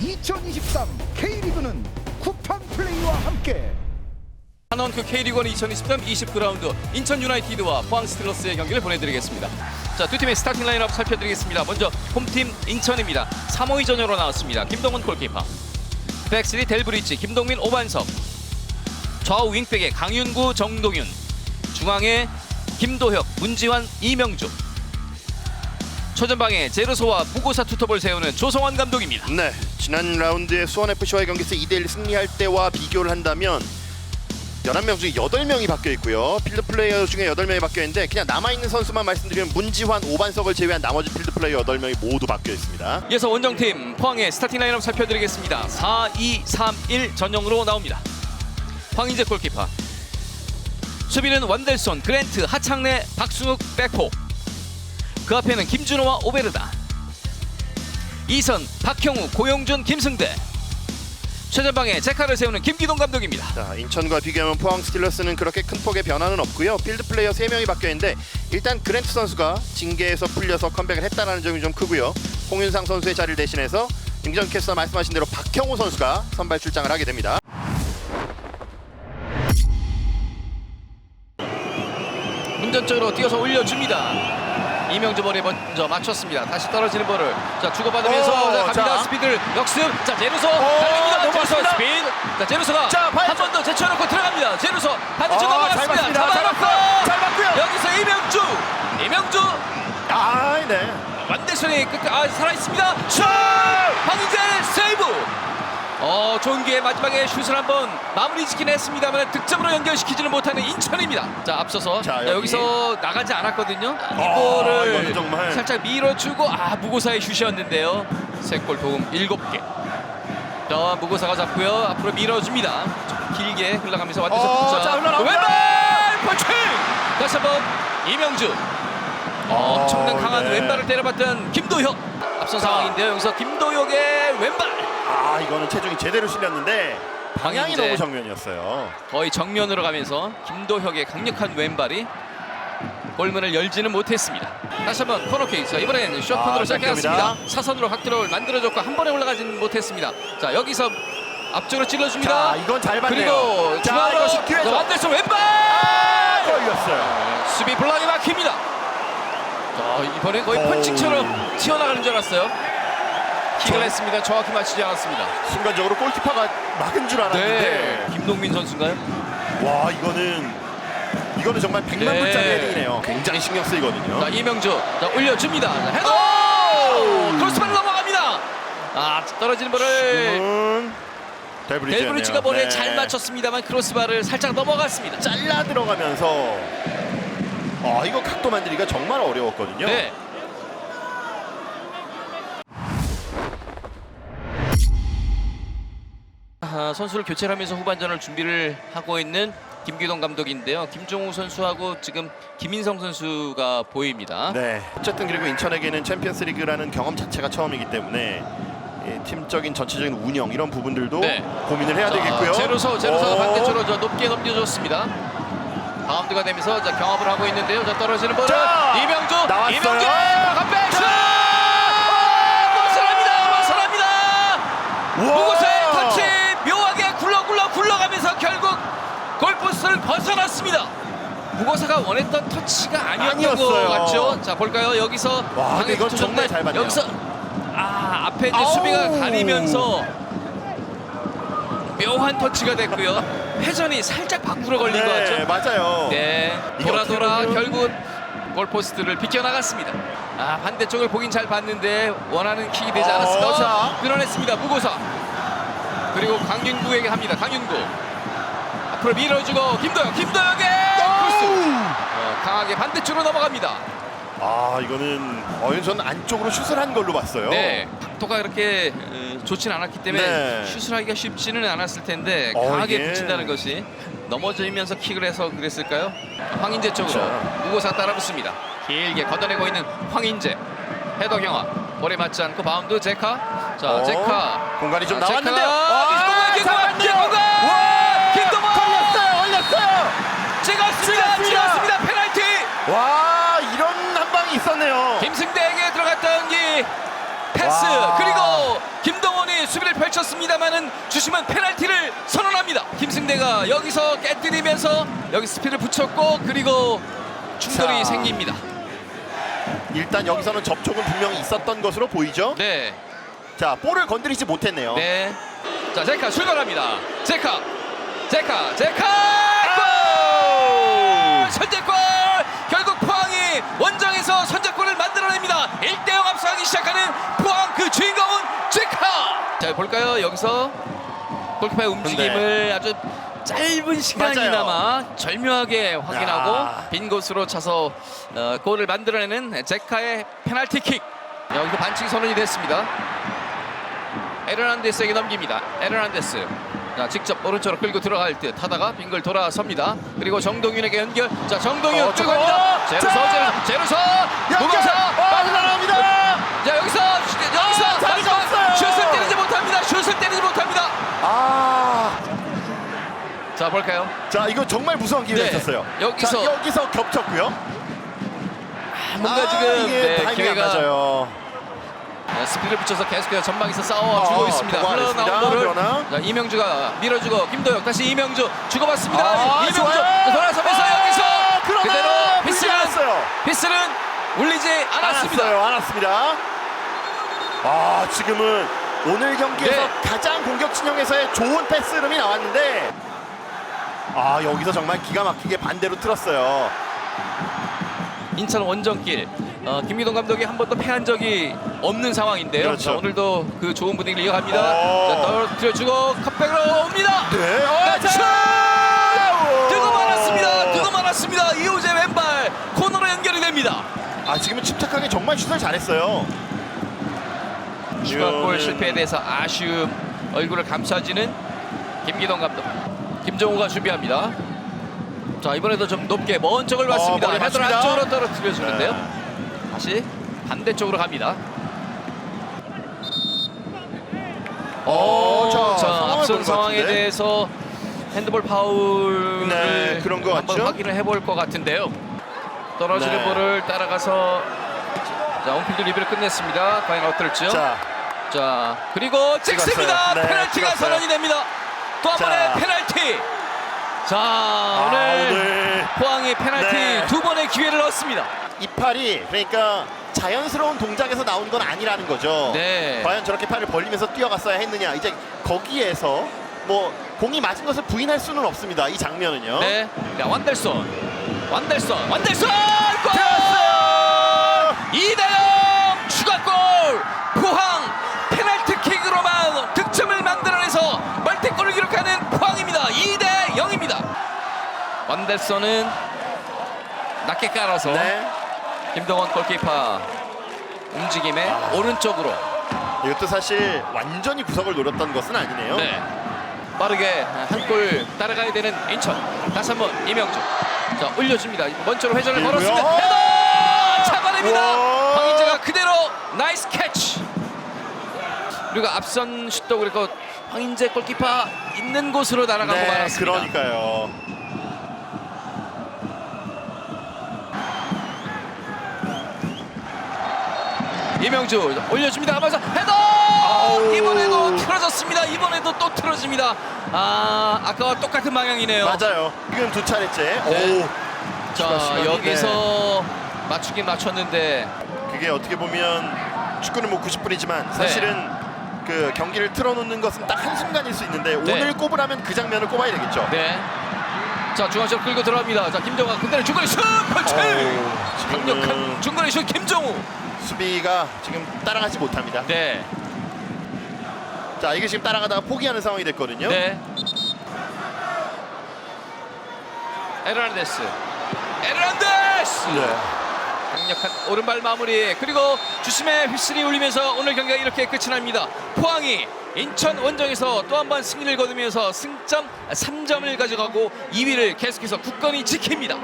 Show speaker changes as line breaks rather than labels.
2023 K리그는 쿠팡 플레이와 함께
한원큐 K리그1 2023 20라운드 인천 유나이티드와 포항 스틸러스의 경기를 보내드리겠습니다. 자, 두 팀의 스타팅 라인업 살펴드리겠습니다. 먼저 홈팀 인천입니다. 3호위 전열로 나왔습니다. 김동훈 골키퍼. 백스리 델브리지, 김동민, 오반석. 좌우 윙백에 강윤구, 정동윤. 중앙에 김도혁, 문지환, 이명주. 초전방에 제르소와 무고사 투톱을 세우는 조성환 감독입니다.
네, 지난 라운드에 수원 FC와의 경기에서 2대1 승리할 때와 비교를 한다면 11명 중에 8명이 바뀌어 있고요. 필드 플레이어 중에 8명이 바뀌어 있는데 그냥 남아 있는 선수만 말씀드리면 문지환, 오반석을 제외한 나머지 필드 플레이어 8명이 모두 바뀌어 있습니다.
이어서 원정팀 포항의 스타팅 라인업 살펴드리겠습니다. 4-2-3-1 전형으로 나옵니다. 황인재 골키퍼. 수비는 원델손, 그랜트, 하창래, 박승욱 백호. 그 앞에는 김준호와 오베르다. 이선, 박형우, 고용준, 김승대. 최전방에 제카를 세우는 김기동 감독입니다.
자, 인천과 비교하면 포항 스틸러스는 그렇게 큰 폭의 변화는 없고요. 필드 플레이어 3명이 바뀌어 있는데 일단 그랜트 선수가 징계에서 풀려서 컴백을 했다는 점이 좀 크고요. 홍윤상 선수의 자리를 대신해서 김정 캐스터 말씀하신 대로 박형우 선수가 선발 출장을 하게 됩니다.
운전 쪽으로 뛰어서 올려줍니다. 이명주 볼에 먼저 맞췄습니다. 다시 떨어지는 볼을 자 주고받으면서
오,
자, 갑니다.
자.
스피드를 역습. 자 제루소 달립니다. 제루소. 스피드. 자 제루소가 한 번 더 제쳐놓고 들어갑니다. 제루소 반대쪽
아,
넘어갔습니다. 잡아놓고.
잘 봤고요.
여기서 이명주. 이명주
아, 네.
완대선이 끝 아, 살아 있습니다. 슛! 황인재 세이브. 어 좋은 기회 마지막에 슛을 한번 마무리 짓긴 했습니다만 득점으로 연결시키지는 못하는 인천입니다. 자 앞서서
자,
자,
여기.
여기서 나가지 않았거든요. 이
아, 이거는 정말.
살짝 밀어주고 아 무고사의 슛이었는데요. 세골 도움 7개. 자 무고사가 잡고요. 앞으로 밀어줍니다. 좀 길게 흘러가면서 완대선
어, 자, 흘러나옵니다.
왼발 펀칭. 다시 한번 이명주. 어, 엄청난 강한
네.
왼발을 때려봤던 김도혁. 앞선 상황인데요. 여기서 김도혁의 왼발.
아, 이거는 체중이 제대로 실렸는데 방향이. 너무 정면이었어요.
거의 정면으로 가면서 김도혁의 강력한 왼발이 골문을 열지는 못했습니다. 다시 한번 코너킥. 자 이번엔 쇼트폰으로
아. 시작됩니다.
사선으로 확들어올 만들어줬고 한 번에 올라가지는 못했습니다. 자 여기서 앞쪽으로 찔러줍니다.
자, 이건 잘 봤네요.
그리고
자,
중앙으로
이거 기회죠.
자, 완대선 왼발.
걸렸어요.
수비 블락이 막힙니다. 자 이번엔 거의
어우.
펀칭처럼 튀어나가는 줄 알았어요. 킥을 했습니다. 정확히 맞추지 않았습니다.
순간적으로 골키퍼가 막은 줄 알았는데
네, 김동민 선수인가요?
와 이거는 이거는 정말 100만
네.
불짜리 헤딩이네요. 굉장히 신경 쓰이거든요.
자 이명주 자 올려줍니다 자, 헤더 크로스바를 넘어갑니다 아 떨어지는 볼을
음, 델브리지였네요.
델브리치가 볼에
네.
잘 맞췄습니다만 크로스바를 살짝 넘어갔습니다
잘라 들어가면서 아 이거 각도 만들기가 정말 어려웠거든요.
네 아, 선수를 교체를 하면서 후반전을 준비를 하고 있는 김기동 감독인데요 김종우 선수하고 지금 김인성 선수가 보입니다
네. 어쨌든 그리고 인천에게는 챔피언스리그라는 경험 자체가 처음이기 때문에 이 팀적인 전체적인 운영 이런 부분들도
네.
고민을 해야
자,
되겠고요.
제로서 제로서가
오.
반대쪽으로 저 높게 넘겨줬습니다. 바운드가 되면서 자, 경합을 하고 있는데요. 자 떨어지는 볼을
자,
이명주
나왔어요.
이명주 컴백 슛! 벗어납니다. 벗어납니다. 무고사의 터치 묘하게 굴러굴러 굴러가면서 결국 골포스를 벗어났습니다. 무고사가 원했던 터치가 아니었던
아니었어요.
것 같죠? 자 볼까요? 여기서
와, 근데 이건 정말 잘 봤네요.
여기서 아 앞에 이제
아우.
수비가 가리면서 묘한 터치가 됐고요. 회전이 살짝 밖으로 걸린 것
네,
같죠?
맞아요.
네,
이게
돌아
어떻게
돌아
보면-
결국 골포스트를 비껴나갔습니다. 아 반대쪽을 보긴 잘 봤는데 원하는 킥이 되지
어,
않았습니다.
자.
끌어냈습니다. 무고사 그리고 강윤구에게 합니다. 강윤구 앞으로 밀어주고 김도영, 김도영의 크로스 어, 강하게 반대쪽으로 넘어갑니다.
아 이거는 어윤선 안쪽으로 슛을 한 걸로 봤어요.
네, 각도가 그렇게 어, 좋진 않았기 때문에
네.
슛을 하기가 쉽지는 않았을 텐데
어,
강하게
이게-
붙인다는 것이 넘어지면서 킥을 해서 그랬을까요? 황인재 쪽으로
그렇죠.
무고사 따라붙습니다. 길게 걷어내고 있는 황인재 헤더 경합 볼에 맞지 않고 바운드 제카 자
어,
제카
공간이 좀
아,
나왔는데요.
제카가 김 찍었습니다
찍었습니다.
찍었습니다 페널티
와 이런 한 방이 있었네요.
김승대에게 들어갔던 이 패스
와.
그리고 김동원이 수비를 펼쳤습니다만은 주심은 페널티를 선언합니다. 김승대가 여기서 깨뜨리면서 여기 스피드를 붙였고 그리고 충돌이
자.
생깁니다.
일단 여기서는 접촉은 분명히 있었던 것으로 보이죠.
네.
자, 볼을 건드리지 못했네요.
네. 자, 제카 출발합니다. 제카. 제카. 제카! 골! 선제골! 결국 포항이 원정에서 선제골을 만들어냅니다. 1대0 앞서가기 시작하는 포항 그 주인공은 제카! 자, 볼까요? 여기서 골키퍼의 움직임을 아주 짧은 시간이나마 절묘하게 확인하고
야.
빈 곳으로 차서 어, 골을 만들어내는 제카의 페널티킥. 여기서 반칙 선언이 됐습니다. 에르난데스에게 넘깁니다. 에르난데스. 자, 직접 오른쪽으로 끌고 들어갈 듯 하다가 빙글 돌아섭니다. 그리고 정동윤에게 연결. 자, 정동윤
어,
쭉
저거.
갑니다. 제루서,
연결!
무경사,
어, 날아갑니다.
자, 여기서, 슛, 여기서,
아,
마지막. 슛을 때리지 못합니다. 슛을 때리지 못합니다.
아,
자, 볼까요?
자, 이거 정말 무서운 기회가
네.
있었어요.
여기서.
자, 여기서 겹쳤고요.
뭔가
아,
지금 네, 기회가
맞아요.
어, 스피드를 붙여서 계속해서 전방에서 싸워주고
어,
있습니다. 흘러나온
그러나?
자, 이명주가 밀어주고 김도혁 다시 이명주 주고받습니다.
아,
이명주
좋아요.
돌아서면서
아,
여기서
그러나
그대로 피스는
않았어요.
피스는 울리지 않았습니다.
않았어요. 않았습니다. 아, 지금은 오늘 경기에서
네.
가장 공격 진영에서의 좋은 패스 흐름이 나왔는데 아, 여기서 정말 기가 막히게 반대로 틀었어요.
인천 원정길 어, 김기동 감독이 한 번도 패한 적이 없는 상황인데요.
그렇죠.
자, 오늘도 그 좋은 분위기를 이어갑니다.
어.
자, 떨어뜨려주고 컵백으로 옵니다.
네.
아,
자!
뜨고
오.
말았습니다. 뜨고 말았습니다. 이호재 왼발 코너로 연결이 됩니다.
아, 지금은 침착하게 정말 슛을 잘했어요.
추가골 실패에 대해서 아쉬움 얼굴을 감싸지는 김기동 감독 김정우가 준비합니다 자 이번에도 좀 높게 먼 쪽을 봤습니다
어, 머리
헤드를
맞습니다.
안쪽으로 떨어뜨려 주는데요
네.
다시 반대쪽으로 갑니다
어, 자,
자
상황을
앞선
것
상황에
같은데.
대해서 핸드볼 파울을
네, 그런 것
한번
같죠?
확인을 해볼 것 같은데요 떨어지는
네.
볼을 따라가서 자 온필드 리뷰를 끝냈습니다 과연 어떨지요
자,
자 그리고 찍습니다
네,
페널티가
찍었어요.
선언이 됩니다 또 한
자.
번의 페널티 자
아,
오늘,
오늘
포항이 페널티
네.
두 번의 기회를 얻습니다
이 팔이 그러니까 자연스러운 동작에서 나온 건 아니라는 거죠.
네.
과연 저렇게 팔을 벌리면서 뛰어갔어야 했느냐. 이제 거기에서 뭐 공이 맞은 것을 부인할 수는 없습니다. 이 장면은요.
네 자, 완델손 완델손 완델손 골. 2대0 추가골 포항 완델손은 낮게 깔아서
네.
김동원 골키퍼 움직임에
아.
오른쪽으로
이것도 사실 완전히 구석을 노렸던 것은 아니네요.
네. 빠르게 한 골 따라가야 되는 인천 다시 한번 이명주 자 올려줍니다 먼저로 회전을
그리고요.
걸었습니다 헤더 잡아냅니다. 황인재가 그대로 나이스 캐치 그리고 앞선 슛도 그리고 황인재 골키퍼 있는 곳으로 날아가고
네,
말았습니다
그러니까요.
이명주 올려줍니다 하면서 헤더
아우.
이번에도 틀어졌습니다 이번에도 또 틀어집니다 아 아까와 똑같은 방향이네요
맞아요. 지금 두 차례째.
네.
오,
자 여기서 맞추긴 맞췄는데
그게 어떻게 보면 축구는 뭐 90분이지만
네.
사실은 그 경기를 틀어놓는 것은 딱 한 순간일 수 있는데
네.
오늘 꼽으라면 그 장면을 꼽아야 되겠죠.
네. 자 중앙쪽 끌고 들어갑니다. 자 김정환 근데 중거리 슛
어우,
강력한 중거리 슛 김정우.
수비가 지금 따라가지 못합니다.
네.
자 이게 지금 따라가다가 포기하는 상황이 됐거든요.
네. 에르난데스. 에르난데스.
네.
강력한 오른발 마무리 그리고 주심의 휘슬이 울리면서 오늘 경기가 이렇게 끝이 납니다. 포항이 인천 원정에서 또 한 번 승리를 거두면서 승점 3점을 가져가고 2위를 계속해서 굳건히 지킵니다.